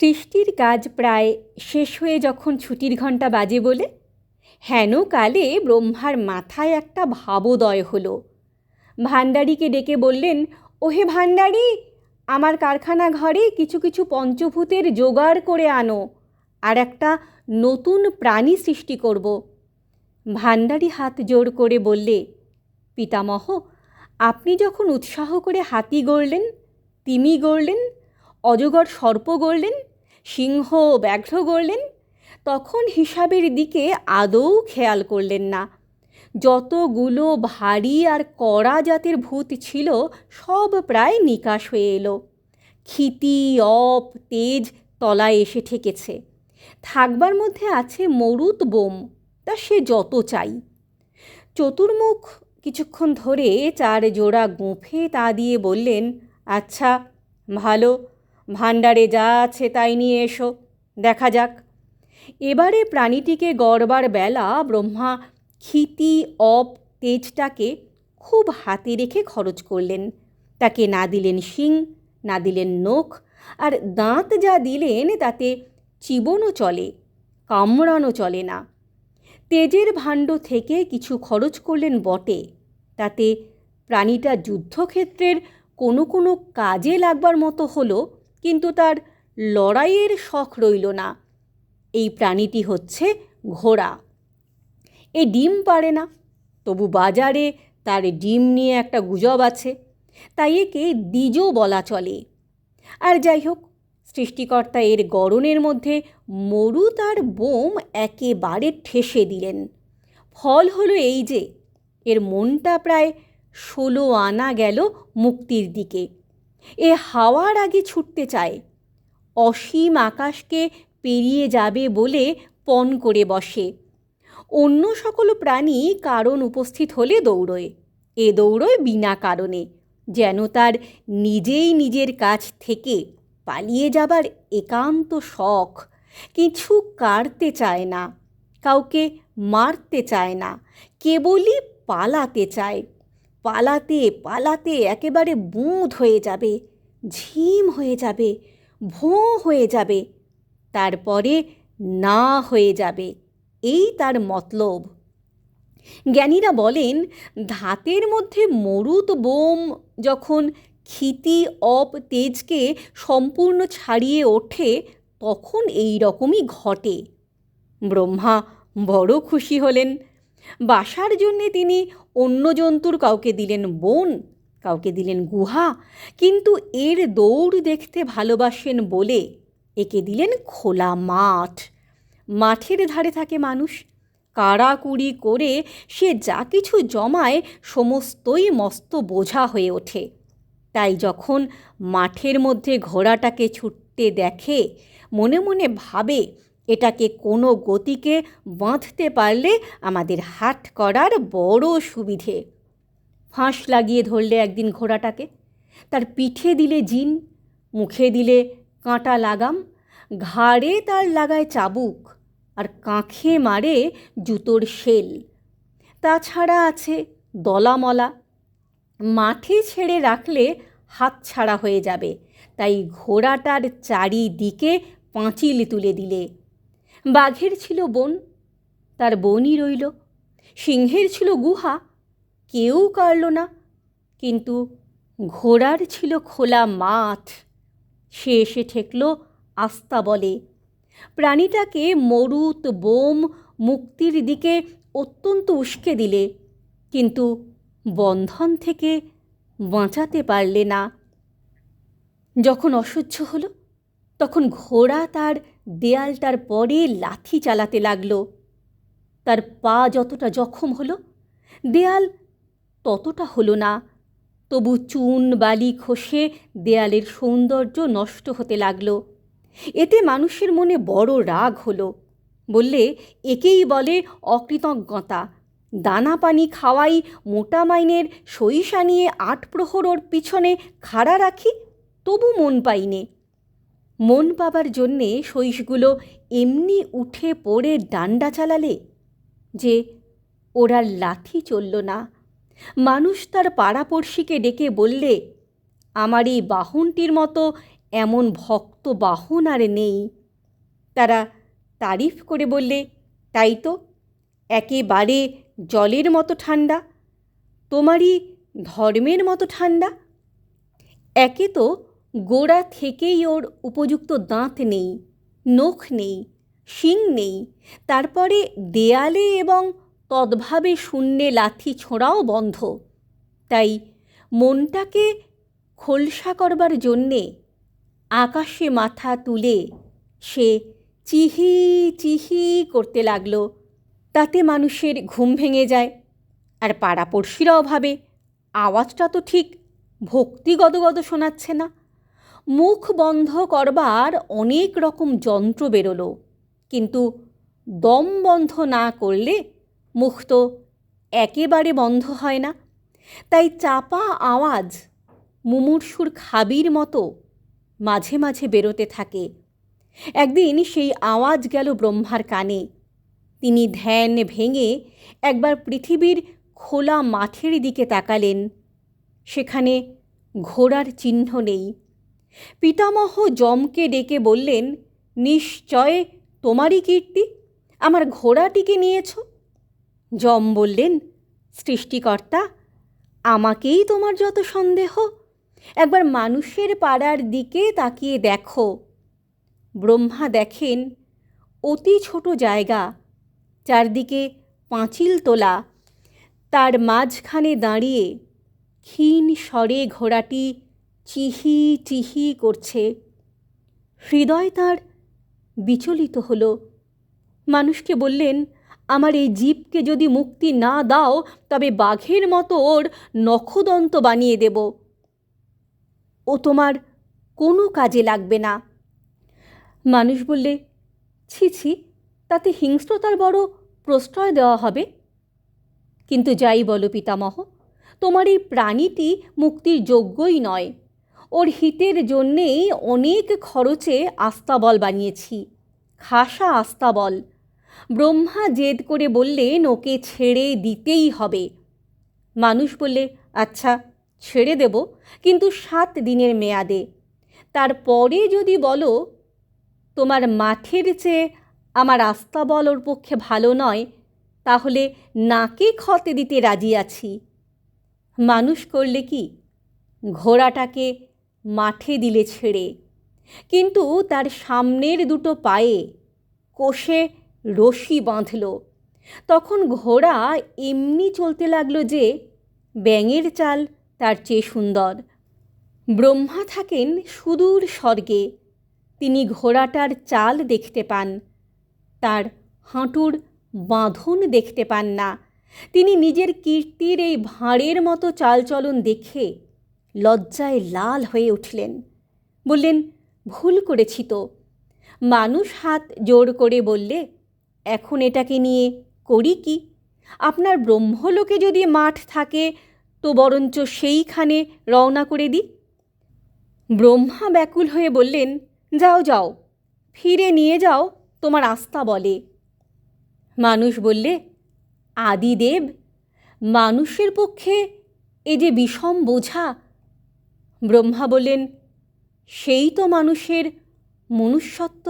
সৃষ্টির কাজ প্রায় শেষ হয়ে যখন ছুটির ঘণ্টা বাজে বলে, হেন কালে ব্রহ্মার মাথায় একটা ভাবোদয় হলো। ভাণ্ডারীকে ডেকে বললেন, ওহে ভাণ্ডারী, আমার কারখানা ঘরে কিছু কিছু পঞ্চভূতের জোগাড় করে আনো, আর একটা নতুন প্রাণী সৃষ্টি করব। ভাণ্ডারী হাত জোর করে বললে, পিতামহ, আপনি যখন উৎসাহ করে হাতি গড়লেন, তিমি গড়লেন, অজগর সর্প গড়লেন সিংহ ব্যাঘ্র গড়লেন, তখন হিসাবের দিকে আদৌ খেয়াল করলেন না। যতগুলো ভারী আর কড়া জাতের ভূত ছিল, সব প্রায় নিকাশ হয়ে এলো। ক্ষিতি, অপ, তেজ তলায় এসে ঠেকেছে। থাকবার মধ্যে আছে মরুত বোম, তা সে যত চাই। চতুর্মুখ কিছুক্ষণ ধরে চার জোড়া গোঁফে তা দিয়ে বললেন আচ্ছা ভালো ভাণ্ডারে যা আছে তাই নিয়ে এসো, দেখা যাক। এবারে প্রাণীটিকে গড়বার বেলা ব্রহ্মা ক্ষিতি, অপ, তেজটাকে খুব হাতে রেখে খরচ করলেন। তাকে না দিলেন শিং, না দিলেন নখ, আর দাঁত যা দিলেন তাতে চিবনও চলে, কামড়ানো চলে না। তেজের ভাণ্ড থেকে কিছু খরচ করলেন বটে, তাতে প্রাণীটা যুদ্ধক্ষেত্রের কোনো কোনো কাজে লাগবার মতো হলো কিন্তু তার লড়াইয়ের শখ রইল না। এই প্রাণীটি হচ্ছে ঘোড়া। এ ডিম পারে না, তবু বাজারে তার ডিম নিয়ে একটা গুজব আছে, তাই একে দ্বিজও বলা চলে। আর যাই হোক, সৃষ্টিকর্তা এর গড়নের মধ্যে মরু তার বোম একেবারে ঠেসে দিলেন। ফল হলো এই যে, এর মনটা প্রায় ষোলো আনা গেল মুক্তির দিকে। এ হাওয়ার আগে ছুটতে চায়। অসীম আকাশকে পেরিয়ে যাবে বলে পণ করে বসে। অন্য সকল প্রাণী কারণ উপস্থিত হলে দৌড়োয়। এ দৌড়োয় বিনা কারণে, যেন তার নিজেই নিজের কাছ থেকে পালিয়ে যাবার একান্ত শখ কিছু কাড়তে চায় না, কাউকে মারতে চায় না, কেবলই পালাতে চায়। পালাতে পালাতে একেবারে বুঁদ হয়ে যাবে, ঝিম হয়ে যাবে, ভোঁ হয়ে যাবে, তারপরে না হয়ে যাবে, এই তার মতলব। জ্ঞানীরা বলেন, ধাতের মধ্যে মরুত বোম যখন ক্ষিতি অপ তেজকে সম্পূর্ণ ছাড়িয়ে ওঠে, তখন এই রকমই ঘটে। ব্রহ্মা বড় খুশি হলেন। বাসার জন্যে তিনি অন্য জন্তুর কাউকে দিলেন বন, কাউকে দিলেন গুহা, কিন্তু এর দৌড় দেখতে ভালোবাসেন বলে একে দিলেন খোলা মাঠ। মাঠের ধারে থাকে মানুষ। কাড়াকুড়ি করে সে যা কিছু জমায় সমস্তই মস্ত বোঝা হয়ে ওঠে। তাই যখন মাঠের মধ্যে ঘোড়াটাকে ছুটতে দেখে, মনে মনে ভাবে এটাকে কোনো গতিকে বাঁধতে পারলে আমাদের হাট করার বড় সুবিধে। ফাঁস লাগিয়ে ধরলে একদিন ঘোড়াটাকে। তার পিঠে দিলে জিন, মুখে দিলে কাঁটা লাগাম, ঘাড়ে তার লাগায় চাবুক, আর কাঁখে মারে জুতোর শেল। তাছাড়া আছে দলামলা। মাঠে ছেড়ে রাখলে হাত ছাড়া হয়ে যাবে, তাই ঘোড়াটার চারিদিকে পাঁচিল তুলে দিলে। বাঘের ছিল বন, তার বনই রইল। সিংহের ছিল গুহা, কেউ কাড়ল না। কিন্তু ঘোড়ার ছিল খোলা মাঠ। সে এসে ঠেকল আস্তা বলে। প্রাণীটাকে মরুত বোম মুক্তির দিকে অত্যন্ত উস্কে দিলে। কিন্তু বন্ধন থেকে বাঁচাতে পারলে না। যখন অসহ্য হলো, তখন ঘোড়া তার দেয়ালটার পরে লাথি চালাতে লাগল। তার পা যতটা জখম হলো, দেয়াল ততটা হলো না। তবু চুন, বালি, খসে দেয়ালের সৌন্দর্য নষ্ট হতে লাগল। এতে মানুষের মনে বড় রাগ হলো। বললে, একেই বলে অকৃতজ্ঞতা। দানা পানি খাওয়াই মোটা মাইনের সইসা নিয়ে আট প্রহর ওর পিছনে খাড়া রাখি, তবু মন পাইনে। মন পাবার জন্যে সইসগুলো এমনি উঠে পড়ে ডান্ডা চালালে যে ওরা লাথি চলল না। মানুষ তার পাড়াপড়শিকে ডেকে বললে, আমার এই বাহনটির মতো এমন ভক্ত বাহন আর নেই। তারা তারিফ করে বললে, তাই তো, একেবারে জলের মতো ঠান্ডা, তোমারই ধর্মের মতো ঠান্ডা। একে তো গোড়া থেকেই ওর উপযুক্ত দাঁত নেই, নখ নেই, শিং নেই, তারপরে দেয়ালে এবং তদ্ভাবে শূন্যে লাথি ছোঁড়াও বন্ধ। তাই মনটাকে খোলসা করবার জন্যে আকাশে মাথা তুলে সে চিহি চিহি করতে লাগল। তাতে মানুষের ঘুম ভেঙে যায় আর পাড়াপড়শিরা অভাবে আওয়াজটা তো ঠিক ভক্তি গদগদ শোনাচ্ছে না। মুখ বন্ধ করবার অনেক রকম যন্ত্র বেরোলো, কিন্তু দম বন্ধ না করলে মুখ তো একেবারে বন্ধ হয় না। তাই চাপা আওয়াজ মুমূর্ষুর খাবির মতো মাঝে মাঝে বেরোতে থাকে। একদিন সেই আওয়াজ গেল ব্রহ্মার কানে। তিনি ধ্যান ভেঙে একবার পৃথিবীর খোলা মাঠের দিকে তাকালেন। সেখানে ঘোড়ার চিহ্ন নেই। পিতামহ যমকে ডেকে বললেন, নিশ্চয় তোমারই কীর্তি, আমার ঘোড়াটিকে নিয়েছ? যম বললেন, সৃষ্টিকর্তা, আমাকেই তোমার যত সন্দেহ, একবার মানুষের পাড়ার দিকে তাকিয়ে দেখো। ব্রহ্মা দেখেন, অতি ছোট জায়গা, চারদিকে পাঁচিল তোলা, তার মাঝখানে দাঁড়িয়ে ক্ষীণ স্বরে ঘোড়াটি চিহি চিহি করছে। হৃদয় তার বিচলিত হলো। মানুষকে বললেন, আমার এই জীবকে যদি মুক্তি না দাও, তবে বাঘের মতো ওর নখদন্ত বানিয়ে দেব। ও তোমার কোনো কাজে লাগবে না। মানুষ বললে, ছি ছি, তাতে হিংস্রতার বড় প্রশ্রয় দেওয়া হবে। কিন্তু যাই বলো পিতামহ, তোমার এই প্রাণীটি মুক্তির যোগ্যই নয়। ওর হিতের জন্যেই অনেক খরচে আস্তাবল বানিয়েছি। খাসা আস্তাবল ব্রহ্মা জেদ করে বললেন, ওকে ছেড়ে দিতেই হবে। মানুষ বললে আচ্ছা ছেড়ে দেব, কিন্তু সাত দিনের মেয়াদে। তারপরে যদি বলো, তোমার মাঠের চেয়ে আমার আস্তাবল ওর পক্ষে ভালো নয়, তাহলে নাকে ক্ষতে দিতে রাজি আছি। মানুষ করলে কি? ঘোড়াটাকে মাঠে দিলে ছেড়ে। কিন্তু তার সামনের দুটো পায়ে কোষে রশি বাঁধল। তখন ঘোড়া এমনি চলতে লাগল যে ব্যাঙের চাল তার চেয়ে সুন্দর। ব্রহ্মা থাকেন সুদূর স্বর্গে। তিনি ঘোড়াটার চাল দেখতে পান। তার হাঁটুর বাঁধন দেখতে পান না। তিনি নিজের কীর্তির এই ভাঁড়ের মতো চালচলন দেখে লজ্জায় লাল হয়ে উঠলেন। বললেন, ভুল করেছি তো। মানুষ হাত জোর করে বললে, এখন এটাকে নিয়ে করি কি? আপনার ব্রহ্মলোকে যদি মাঠ থাকে, তো বরঞ্চ সেইখানে রওনা করে দিই? ব্রহ্মা ব্যাকুল হয়ে বললেন, যাও যাও, ফিরে নিয়ে যাও, তোমার আস্থা বলে। মানুষ বললে, আদিদেব, মানুষের পক্ষে এ যে বিষম বোঝা ব্রহ্মা বলেন সেই তো মানুষের মনুষ্যত্ব।